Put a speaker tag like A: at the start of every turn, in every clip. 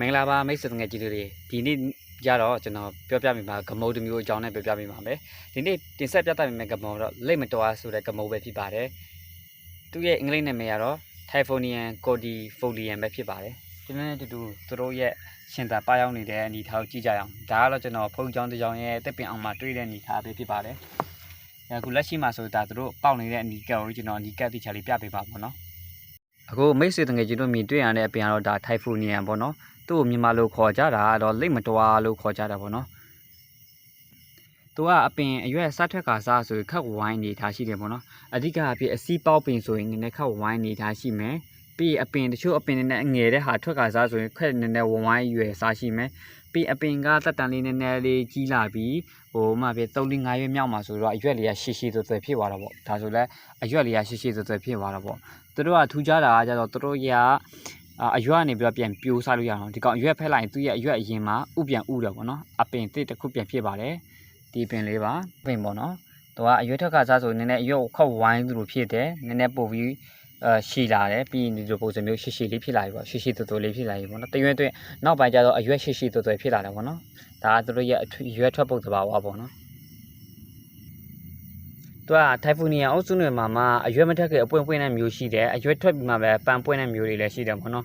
A: မင်္ဂလာပါမိတ်ဆွေငယ်ကြီးတွေဒီနေ့ကြတော့ကျွန်တော်ပြောပြမိမှာဂမုတ်တစ်မျိုးအကြောင်းနဲ့ပြောပြမိမှာပဲဒီနေ့တင်ဆက်ပြသမိမယ့်ဂမုတ်တော့လိတ်မတော်ဆိုတဲ့ဂမုတ်ပဲဖြစ်ပါတယ်သူရဲ့အင်္ဂလိပ်နာမည်ကတော့ Typhonian cordifolium ပဲဖြစ်ပါတယ်ဒီနေ့တူတူသူတို့ရဲ့ရှင်သာပါရောက်နေတဲ့အနေထားကိုကြည့်ကြရအောင်ဒါကတော့ကျွန်တော်ဖုန်းကြောင်းတစ်ကြောင်းရဲ့တက်ပင်အောင်မှာတွေ့တဲ့အနေထားပဲဖြစ်ပါတယ်အခုလက်ရှိမှာဆိုတာသူတို့ပေါက်နေတဲ့အနေကက်ကိုကျွန်တော်အနေကက်တိချာလေးပြပေးပါမယ်နော် အခုမိတ်ဆွေတငယ်ချင်းတို့မြင်တွေ့ရတဲ့အပြင်ကတော့ဒါ typhonian ပေါ့နော်သူ့ကိုမြန်မာလိုခေါ်ကြတာကတော့လိတ်မတော်လို့ခေါ်ကြတာပေါ့နော်သူကအပင်အရွက်စားထွက်ကစားဆိုရင်ခက်ဝိုင်းနေထားရှိတယ်ပေါ့နော်အဓိကအဖြစ်အစီးပေါက်ပင်ဆိုရင်နည်းနည်းခက်ဝိုင်းနေထားရှိမယ်ပြီးအပင်တချို့အပင်နည်းနည်းငယ်တဲ့ဟာထွက်ကစားဆိုရင်ခက်နည်းနည်းဝဝိုင်းရွယ်စားရှိမယ် ပြီးအပင်ကတက်တန်လေးနည်းနည်းလေးကြီးလာပြီးဟိုမှပြ3 4 5ရွက်မြောက်မှာဆိုတော့အရွက်လေးကရှည်ရှည်သွယ်သွယ်ဖြစ်သွားတာပေါ့ဒါဆိုလဲအရွက်လေးကရှည်ရှည်သွယ်သွယ်ဖြစ်သွားတာပေါ့သူတို့ကထူးခြားတာကကြတော့သူတို့ရအာအရွက်ကနေပြီးတော့ပြန်ပြိုးစားလို့ရအောင်ဒီကောင်အရွက်ဖက်လိုက်ရင်သူ့ရဲ့အရွက်အရင်မှာဥပြန်ဥတယ်ပေါ့နော်အပင်တစ်တစ်ခုပြန်ဖြစ်ပါတယ်ဒီပင်လေးပါပင်ပေါ့နော်သူကအရွက်ထက်ကစားဆိုနည်းနည်းအရွက်ကိုခောက်ဝိုင်းသူလိုဖြစ်တယ်နည်းနည်းပို့ပြီး အဲရှည်လာတယ်ပြီးရင်ဒီလိုပုံစံမျိုးရှည်ရှည်လေးဖြစ်လာပြီပေါ့ရှည်ရှည်တူတူလေးဖြစ်လာပြီပေါ့နော်တရွက်တွင်နောက်ပိုင်းကျတော့အရွက်ရှည်ရှည်တူတူဖြစ်လာတယ်ပေါ့နော်ဒါကသူတို့ရဲ့အရွက်ထွက်ပုံသဘာဝပေါ့နော်သူကထိုင်ဖူနီယာအုပ်စုနယ်မှာမှအရွက်မထက်ကအပွင့်ပွင့်တဲ့မျိုးရှိတယ်အရွက်ထွက်ပြီးမှပဲပန်ပွင့်တဲ့မျိုးတွေလည်းရှိတယ်ပေါ့နော်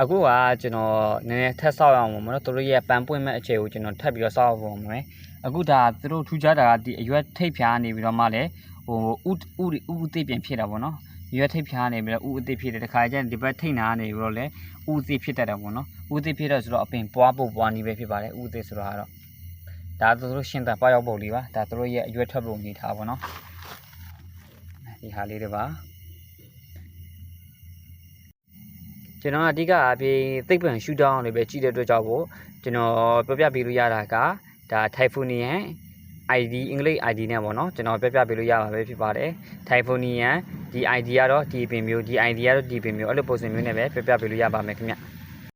A: အခုကကျွန်တော်နည်းနည်းထပ်ဆောက်ရအောင်ပေါ့နော်သူတို့ရဲ့ပန်ပွင့်မဲ့အခြေကိုကျွန်တော်ထပ်ပြီးတော့ဆောက်အောင်မယ်အခုဒါသူတို့ထူးခြားတာကဒီအရွက်ထိပ်ဖြားနေပြီးတော့မှလည်းဟိုဥဥဥအသေးပြန်ဖြစ်တာပေါ့နော် ရွက်ထိပ်ဖြားနေပြီးတော့ဥအသေးဖြစ်တယ်တခါကျရင်ဒီဘက်ထိပ်နာနေပြီးတော့လည်းဥအသေးဖြစ်တတ်တယ်ပေါ့နော်ဥအသေးဖြစ်တော့ဆိုတော့အပင်ပွားပုတ်ပွားနေပဲဖြစ်ပါတယ်ဥအသေးဆိုတော့ကတော့ဒါသူတို့ရှင်းတာပွားရောက်ပုံလေးပါဒါသူတို့ရဲ့အရွက်ထွက်ပုံနေထားပါတော့ဒီဟာလေးတွေပါကျွန်တော်အဓိကအပြင်သိပ္ပံရှူတောင်းလေးပဲကြည့်တဲ့အတွက်ကြောင့်ကိုကျွန်တော်ပြပြပေးလို့ရတာကဒါ Typhonian ID အင်္ဂလိပ် ID နဲ့ပေါ့နော်ကျွန်တော်ပြပြပေးလို့ရပါပဲဖြစ်ပါတယ် Typhonian ဒီ ID ကတော့ဒီပင်မျိုးဒီ ID ကတော့ဒီပင်မျိုးအဲ့လိုပုံစံမျိုးနဲ့ပဲပြပြပေးလို့ရပါမယ်ခင်ဗျ